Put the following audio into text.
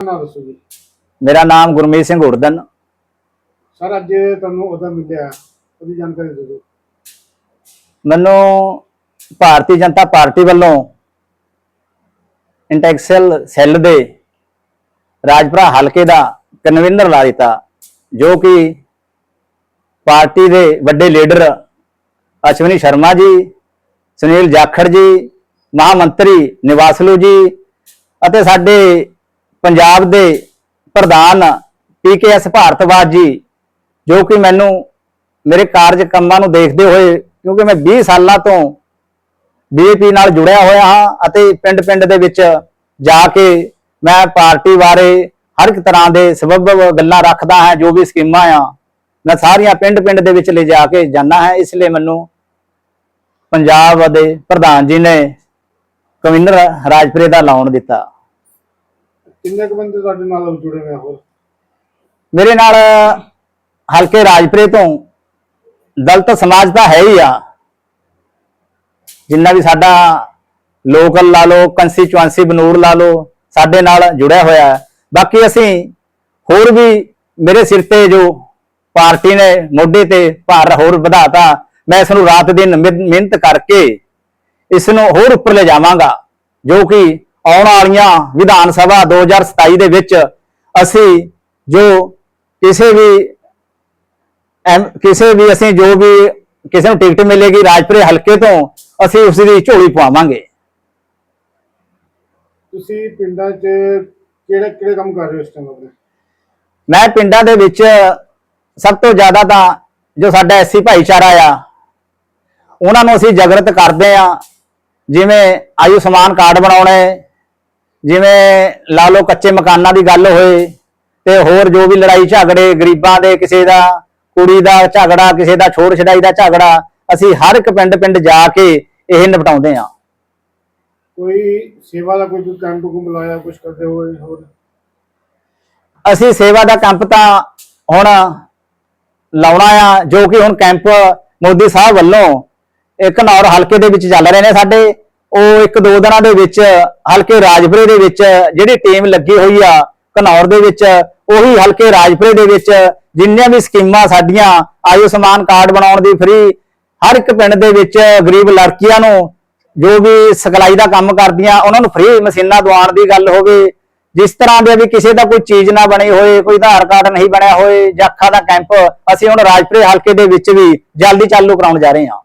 ਨਾਮ ਦੱਸੋ ਜੀ। ਮੇਰਾ ਨਾਮ ਗੁਰਮੀਤ ਸਿੰਘ ਹੁੜਦਨ ਸਰ ਅੱਜ ਤੁਹਾਨੂੰ ਉਹਦਾ ਮਿਲਿਆ ਉਹਦੀ ਜਾਣਕਾਰੀ ਦੇ ਦਿਓ। ਮੈਨੂੰ ਭਾਰਤੀ ਜਨਤਾ ਪਾਰਟੀ ਵੱਲੋਂ ਇੰਟੈਕਸਲ ਸੈੱਲ ਦੇ ਰਾਜਪੁਰਾ ਹਲਕੇ ਦਾ ਕਨਵੀਨਰ ਲਾ ਦਿੱਤਾ ਜੋ ਕਿ ਪਾਰਟੀ ਦੇ ਵੱਡੇ ਲੀਡਰ ਅਸ਼ਵਨੀ ਸ਼ਰਮਾ ਜੀ ਸੁਨੀਲ ਜਾਖੜ ਜੀ ਮਹਾਮੰਤਰੀ ਨਿਵਾਸਲੂ ਜੀ ਅਤੇ ਸਾਡੇ ਪੰਜਾਬ ਦੇ ਪ੍ਰਧਾਨ ਪੀਕੇਐਸ ਭਾਰਤਵਾਜ ਜੀ, ਜੋ ਕਿ ਮੈਨੂੰ ਮੇਰੇ ਕਾਰਜ ਕੰਮਾਂ ਨੂੰ ਦੇਖਦੇ ਹੋਏ, ਕਿਉਂਕਿ ਮੈਂ 20 ਸਾਲਾਂ ਤੋਂ ਬੀਜੇਪੀ ਨਾਲ ਜੁੜਿਆ ਹੋਇਆ ਹਾਂ ਅਤੇ ਪਿੰਡ-ਪਿੰਡ ਦੇ ਵਿੱਚ ਜਾ ਕੇ ਮੈਂ ਪਾਰਟੀ ਬਾਰੇ ਹਰ ਇੱਕ ਤਰ੍ਹਾਂ ਦੇ ਸਬਬ ਗੱਲਾਂ ਰੱਖਦਾ ਹਾਂ, ਜੋ ਵੀ ਸਕੀਮਾਂ ਆ, ਮੈਂ ਸਾਰੀਆਂ ਪਿੰਡ-ਪਿੰਡ ਦੇ ਵਿੱਚ ਲੈ ਜਾ ਕੇ ਜਾਣਾ ਹੈ। ਇਸ ਲਈ ਮੈਨੂੰ ਪੰਜਾਬ ਦੇ ਪ੍ਰਧਾਨ ਜੀ ਨੇ ਕਮਿਸ਼ਨਰ ਰਾਜਪੁਰੇ ਦਾ ਲਾਉਣ ਦਿੱਤਾ। ਕਿੰਨੇ ਕੁ ਬੰਦੇ ਤੁਹਾਡੇ ਨਾਲ ਜੁੜੇ ਹੋਏ ਆ ਹੋਰ? ਮੇਰੇ ਨਾਲ ਹਲਕੇ ਰਾਜਪੁਰੇ ਤੋਂ ਦਲਤ ਸਮਾਜ ਤਾਂ ਹੈ ਹੀ ਆ। ਜਿੰਨਾ ਵੀ ਸਾਡਾ ਲੋਕਲ ਲਾ ਲਓ ਕੰਸਟੀਚੁਐਂਸੀ ਬਨੂੜ ਲਾ ਲਓ, ਸਾਡੇ ਨਾਲ ਜੁੜਿਆ ਹੋਇਆ ਹੈ। ਬਾਕੀ ਅਸੀਂ ਹੋਰ ਵੀ ਮੇਰੇ ਸਿਰ ਤੇ ਜੋ ਪਾਰਟੀ ਨੇ ਮੋਢੇ ਤੇ ਭਾਰ ਹੋਰ ਵਧਾਤਾ, ਮੈਂ ਇਸ ਨੂੰ ਰਾਤ ਦਿਨ ਮਿਹ- ਮਿਹਨਤ ਕਰਕੇ ਇਸ ਨੂੰ ਹੋਰ ਉੱਪਰ ਲੈ ਜਾਵਾਂਗਾ, ਜੋ ਕਿ ਆਉਣ ਵਾਲੀਆਂ ਵਿਧਾਨ ਸਭਾ 2027 ਦੇ ਵਿੱਚ ਅਸੀਂ ਜੋ ਕਿਸੇ ਵੀ ਕਿਸੇ ਵੀ ਅਸੀਂ ਜੋ ਵੀ ਕਿਸੇ ਨੂੰ ਟਿਕਟ ਮਿਲੇਗੀ ਰਾਜਪੁਰੇ ਹਲਕੇ ਤੋਂ ਅਸੀਂ ਉਸ ਦੀ ਝੋਲੀ ਪਵਾਵਾਂਗੇ। ਤੁਸੀਂ ਪਿੰਡਾਂ 'ਚ ਕਿਹੜੇ ਕਿਹੜੇ ਕੰਮ ਕਰ ਰਹੇ ਹੋ ਇਸ ਟਾਈਮ ਆਪਣੇ? ਮੈਂ ਪਿੰਡਾਂ ਦੇ ਵਿੱਚ ਸਭ ਤੋਂ ਜ਼ਿਆਦਾ ਤਾਂ ਜੋ ਸਾਡਾ ਐਸਸੀ ਭਾਈਚਾਰਾ ਆ ਉਹਨਾਂ ਨੂੰ ਅਸੀਂ ਜਾਗਰਤ ਕਰਦੇ ਆ ਜਿਵੇਂ ਆਯੁਸ਼ਮਾਨ ਕਾਰਡ ਬਣਾਉਣੇ ਜਿਵੇਂ ਲਾ ਲਓ ਕੱਚੇ ਮਕਾਨਾਂ ਦੀ ਗੱਲ ਹੋਏ ਤੇ ਹੋਰ ਜੋ ਵੀ ਲੜਾਈ ਝਗੜੇ ਗਰੀਬਾਂ ਦੇ ਕਿਸੇ ਦਾ ਕੁੜੀ ਦਾ ਝਗੜਾ ਕਿਸੇ ਦਾ ਛੋੜ ਛਡਾਈ ਦਾ ਝਗੜਾ ਅਸੀਂ ਹਰ ਇੱਕ ਪਿੰਡ ਪਿੰਡ ਜਾ ਕੇ ਇਹ ਨਿਪਟਾਉਂਦੇ ਆ ਕੋਈ ਸੇਵਾ ਦਾ ਕੋਈ ਕੈਂਪ ਕੁਮ ਲਾਇਆ ਕੁਝ ਕਰਦੇ ਹੋਏ ਹੋਰ? ਅਸੀਂ ਸੇਵਾ ਦਾ ਕੈਂਪ ਤਾਂ ਹੁਣ ਲਾਉਣਾ ਆ ਜੋ ਕਿ ਹੁਣ ਕੈਂਪ ਮੋਦੀ ਸਾਹਿਬ ਵੱਲੋਂ ਇੱਕ ਘਨੌਰ ਹਲਕੇ ਦੇ ਵਿੱਚ ਚੱਲ ਰਹੇ ਨੇ ਸਾਡੇ। ਉਹ ਇੱਕ ਦੋ ਦਿਨਾਂ ਦੇ ਵਿੱਚ, ਹਲਕੇ ਰਾਜਪੁਰੇ ਦੇ ਵਿੱਚ ਜਿਹੜੀ ਟੀਮ ਲੱਗੀ ਹੋਈ ਆ, ਘਨੌਰ ਦੇ ਵਿੱਚ, ਉਹੀ ਹਲਕੇ ਰਾਜਪੁਰੇ ਦੇ ਵਿੱਚ ਜਿੰਨੀਆਂ ਵੀ ਸਕੀਮਾਂ ਸਾਡੀਆਂ ਆਯੁਸ਼ਮਾਨ ਕਾਰਡ ਬਣਾਉਣ ਦੀ ਫ੍ਰੀ ਹਰ ਇੱਕ ਪਿੰਡ ਦੇ ਵਿੱਚ ਗਰੀਬ ਲੜਕੀਆਂ ਨੂੰ ਜੋ ਵੀ ਸਿਖਲਾਈ ਦਾ ਕੰਮ ਕਰਦੀਆਂ, ਉਹਨਾਂ ਨੂੰ ਫ੍ਰੀ ਮਸ਼ੀਨਾਂ ਦਵਾਉਣ ਦੀ ਗੱਲ ਹੋਵੇ। ਜਿਸ ਤਰ੍ਹਾਂ ਦੇ ਵੀ ਕਿਸੇ ਦਾ ਕੋਈ ਚੀਜ਼ ਨਾ ਬਣੀ ਹੋਏ, ਕੋਈ ਆਧਾਰ ਕਾਰਡ ਨਹੀਂ ਬਣਿਆ ਹੋਏ, ਜਾਂ ਅੱਖਾਂ ਦਾ ਕੈਂਪ, ਅਸੀਂ ਹੁਣ ਰਾਜਪੁਰੇ ਹਲਕੇ ਦੇ ਵਿੱਚ ਵੀ ਜਲਦੀ ਚਾਲੂ ਕਰਾਉਣ ਜਾ ਰਹੇ ਹਾਂ।